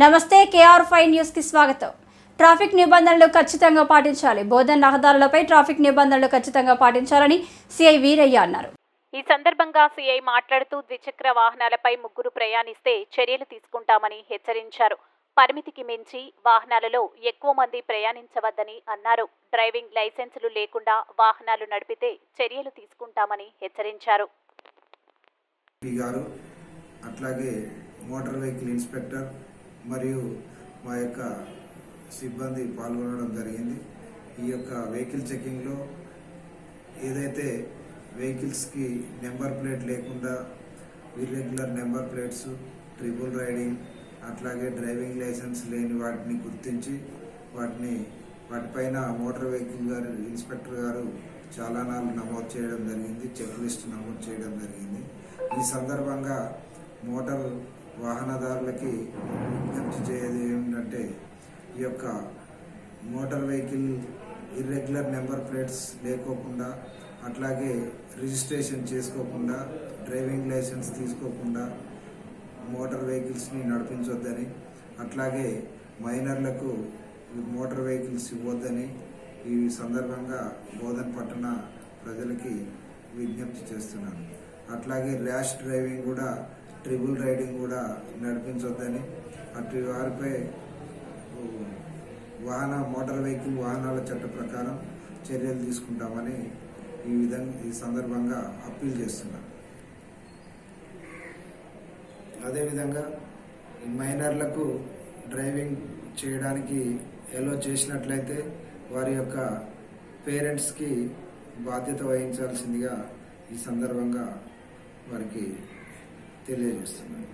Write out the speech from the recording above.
నమస్తే KR five న్యూస్కి స్వాగతం. ట్రాఫిక్ నిబంధనలు ఖచ్చితంగా పాటించాలి. బోధన్ రహదారులపై ట్రాఫిక్ నిబంధనలు ఖచ్చితంగా పాటించాలని సిఐ వీరయ్య అన్నారు. ఈ సందర్భంగా సీఐ మాట్లాడుతూ ద్విచక్ర వాహనాలపై ముగ్గురు ప్రయాణిస్తే చర్యలు తీసుకుంటామని హెచ్చరించారు. పరిమితికి మించి వాహనాలలో ఎక్కువ మంది ప్రయాణించవద్దని అన్నారు. డ్రైవింగ్ లైసెన్సులు లేకుండా వాహనాలు నడిపితే చర్యలు తీసుకుంటామని హెచ్చరించారు. గారు అట్లాగే మోటార్ వెహికల్ ఇన్స్పెక్టర్ మరియు మా యొక్క సిబ్బంది పాల్గొనడం జరిగింది. ఈ యొక్క వెహికల్ చెకింగ్లో ఏదైతే వెహికల్స్కి నెంబర్ ప్లేట్ లేకుండా irregular number plates triple riding అట్లాగే డ్రైవింగ్ లైసెన్స్ లేని వాటిని గుర్తించి వాటిని వాటిపైన మోటార్ వెహికల్ గారు ఇన్స్పెక్టర్ గారు చాలానాలు నమోదు చేయడం జరిగింది. చెక్ లిస్ట్ నమోదు చేయడం జరిగింది. ఈ సందర్భంగా మోటార్ వాహనదారులకి విజ్ఞప్తి చేయదు ఏమిటంటే ఈ యొక్క motor vehicle irregular number plates లేకోకుండా అట్లాగే రిజిస్ట్రేషన్ చేసుకోకుండా డ్రైవింగ్ లైసెన్స్ తీసుకోకుండా మోటార్ వెహికల్స్ని నడిపించొద్దని అట్లాగే మైనర్లకు మోటార్ వెహికల్స్ ఇవ్వద్దని ఈ సందర్భంగా బోధన్ పట్టణ ప్రజలకి విజ్ఞప్తి చేస్తున్నాను. అట్లాగే ర్యాష్ డ్రైవింగ్ కూడా ట్రిపుల్ రైడింగ్ కూడా నడిపించొద్దని. అటు వారిపై వాహన మోటార్ వెహికల్ వాహనాల చట్ట ప్రకారం చర్యలు తీసుకుంటామని ఈ విధంగా ఈ సందర్భంగా అప్పీల్ చేస్తున్నాను అదేవిధంగా మైనర్లకు డ్రైవింగ్ చేయడానికి ఎలో చేసినట్లయితే వారి యొక్క పేరెంట్స్కి బాధ్యత వహించాల్సిందిగా ఈ సందర్భంగా వారికి తెలియజేస్తున్నాను.